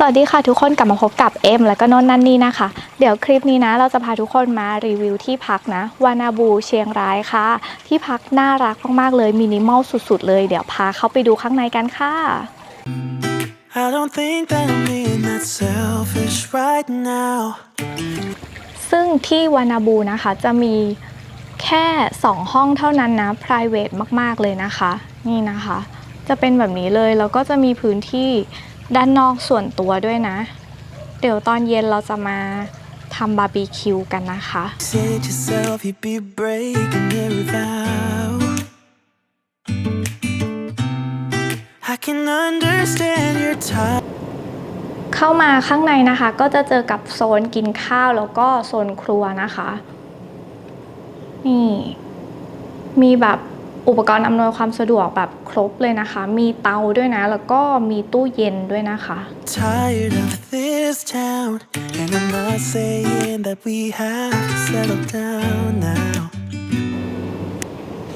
สวัสดีค่ะทุกคนกลับมาพบกับเอ็มและก็นนท์นันนี่นะคะ เดี๋ยวคลิปนี้นะเราจะพาทุกคนมารีวิวที่พักนะวานาบูเชียงรายค่ะ ที่พักน่ารักมากๆเลยมินิมอลสุดๆเลยเดี๋ยวพาเข้าไปดูข้างในกันค่ะ I don't think that I'm being that selfish right now. ซึ่งที่วานาบูนะคะจะมีแค่ 2 ห้องเท่านั้นนะ private มากๆเลยนะคะ นี่นะคะ จะเป็นแบบนี้เลยแล้วก็จะมีพื้นที่ ด้านนอกส่วนตัวด้วยนะ เดี๋ยวตอนเย็นเราจะมาทำบาร์บีคิวกันนะคะ Said yourself you'd be breaking every vow. I can understand your time. เข้ามาข้างในนะคะ ก็จะเจอกับโซนกินข้าวแล้วก็โซนครัวนะคะ นี่ มีแบบ อุปกรณ์อำนวยความสะดวกแบบครบเลยนะคะ มีเตาด้วยนะ แล้วก็มีตู้เย็นด้วยนะคะ Tired of this town, and I'm not saying that we have to settle down now.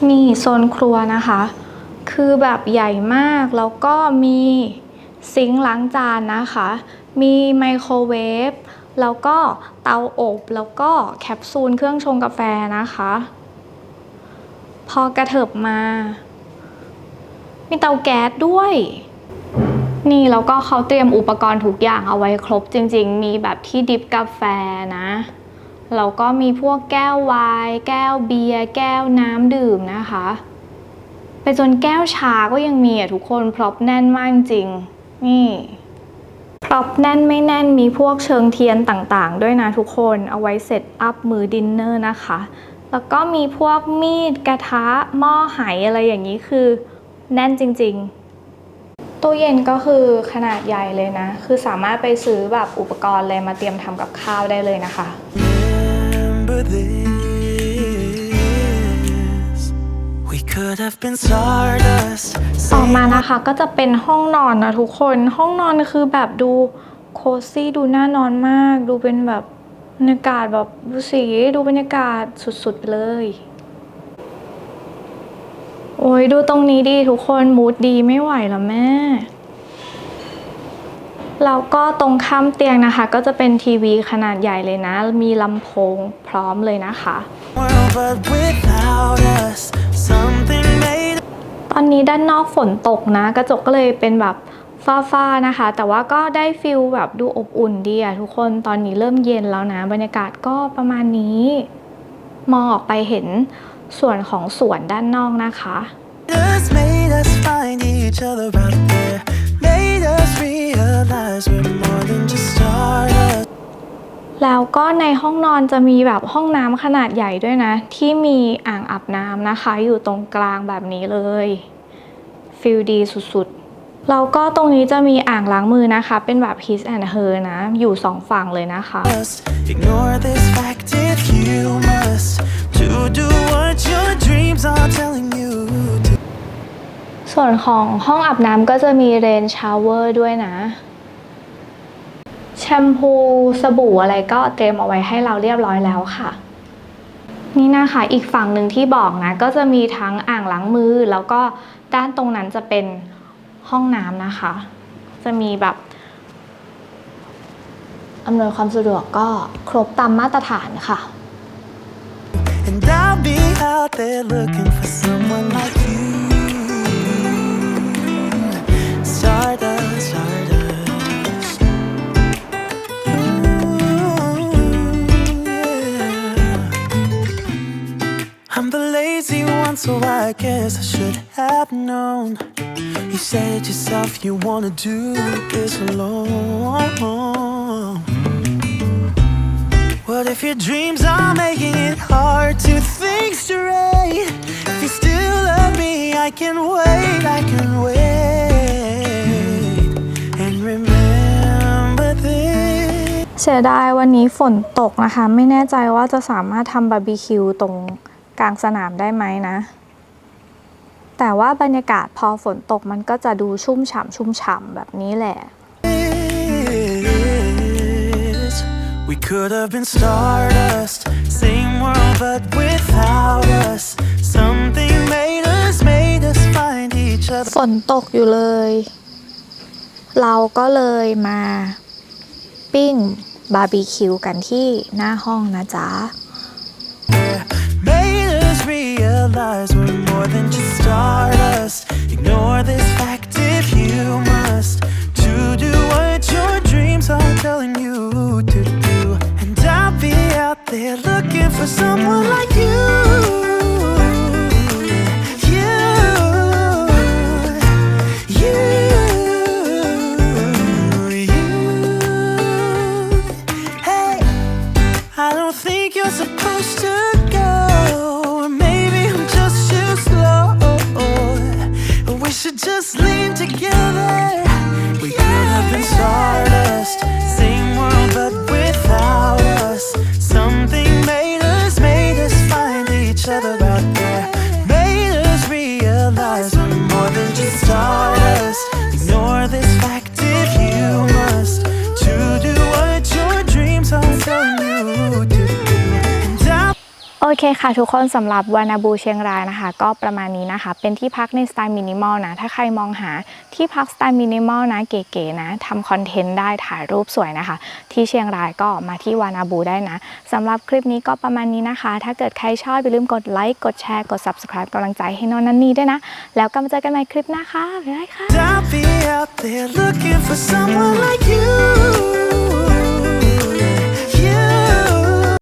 นี่โซนครัวนะคะ คือแบบใหญ่มาก แล้วก็มีซิงค์ล้างจานนะคะ มีไมโครเวฟ แล้วก็เตาอบ แล้วก็แคปซูลเครื่องชงกาแฟนะคะ พอกระเถิบมา มีเตาแก๊สด้วย นี่แล้วก็เขาเตรียมอุปกรณ์ทุกอย่างเอาไว้ครบจริง ๆ มีแบบที่ดิฟกาแฟนะแล้วก็มีพวกแก้วไวน์แก้วเบียร์ แก้วน้ำดื่มนะคะ ไปจนแก้วชาก็ยังมีอะทุกคนพร็อพแน่นมากจริง นี่พร็อพแน่นไม่แน่นมีพวกเชิงเทียนต่างๆ ด้วยนะทุกคนเอาไว้เซตอัพมือดินเนอร์นะคะ แล้วก็มีพวกมีดกระทะหม้อไหอะไรอย่างนี้คือ แน่นจริง ๆ ตู้เย็นก็คือขนาดใหญ่เลยนะ คือสามารถไปซื้อแบบอุปกรณ์อะไรมาเตรียมทำกับข้าวได้เลยนะคะ Remember this. We could have been stardust. ต่อมานะคะก็จะเป็นห้องนอนนะทุกคน ห้องนอนคือแบบดูโคซี่ดูน่านอนมาก ดูเป็นแบบ บรรยากาศแบบดูสีดูบรรยากาศสุดๆไปเลย โอ้ยดูตรงนี้ดีทุกคนมูดดีไม่ไหวแล้วแม่แล้วก็ตรงข้ามเตียงนะคะ ก็จะเป็นทีวีขนาดใหญ่เลยนะ มีลำโพงพร้อมเลยนะคะ us, made ตอนนี้ด้านนอกฝนตกนะ กระจกก็เลยเป็นแบบ ฟ้าๆนะคะ แต่ว่าก็ได้ฟิลแบบดูอบอุ่นดีอะทุกคนตอนนี้เริ่มเย็นแล้วนะ บรรยากาศก็ประมาณนี้ มองออกไปเห็นส่วนของสวนด้านนอกนะคะ us, made us find each other out there, made us realize we're more than just stardust. แล้วก็ในห้องนอนจะมีแบบห้องน้ำขนาดใหญ่ด้วยนะ ที่มีอ่างอาบน้ำนะคะ อยู่ตรงกลางแบบนี้เลยฟิลดีสุดๆ แล้วก็ตรงนี้จะมีอ่างล้างมือนะคะ เป็นแบบ his and her นะ อยู่สองฝั่งเลยนะคะ Ignore this fact if you must to do what your dreams are telling you to. ส่วนของห้องอาบน้ำก็จะมีเรนชาวเวอร์ด้วยนะ แชมพูสบู่อะไรก็เตรียมเอาไว้ให้เราเรียบร้อยแล้วค่ะ นี่นะคะอีกฝั่งหนึ่งที่บอกนะ ก็จะมีทั้งอ่างล้างมือ แล้วก็ด้านตรงนั้นจะเป็น ห้องน้ำนะคะ จะมีแบบอำนวยความสะดวกก็ครบตามมาตรฐานค่ะ And I'll be out there looking for someone like you. So I guess I should have known. You said yourself you wanna do this alone. What if your dreams are making it hard to think straight? If you still love me, I can wait, I can wait. And remember this. เสียดายวันนี้ฝนตกนะคะ ไม่แน่ใจว่าจะสามารถทำบาร์บีคิวตรง กลางสนามได้ไหมนะ แต่ว่าบรรยากาศพอฝนตกมันก็จะดูชุ่มฉ่ำชุ่มฉ่ำแบบนี้แหละ We could have been stardust, same world but without us. Something made us, made us find each other. ฝนตกอยู่เลย เราก็เลยมาปิ้งบาร์บีคิวกันที่หน้าห้องนะจ๊ะ Realize we're more than just stardust. Ignore this fact if you must. To do what your dreams are telling you to do. And I'll be out there looking for someone like you. You. Hey I don't think You. Just lean เคค่ะทุกคนสำหรับวานาบูเชียงรายนะคะ ก็ประมาณนี้นะคะ เป็นที่พักในสไตล์มินิมอลนะ ถ้าใครมองหาที่พักสไตล์มินิมอลนะเก๋ๆนะทำคอนเทนต์ได้ถ่ายรูปสวยนะคะ ที่เชียงรายก็มาที่วานาบูได้นะสำหรับคลิปนี้ก็ประมาณนี้นะคะ ถ้าเกิดใครชอบอย่าลืมกดไลค์กดแชร์กด subscribe กำลังใจให้น้องนันนี่ด้วยนะ แล้วก็มาเจอกันใหม่คลิปหน้าค่ะบ๊ายบายค่ะ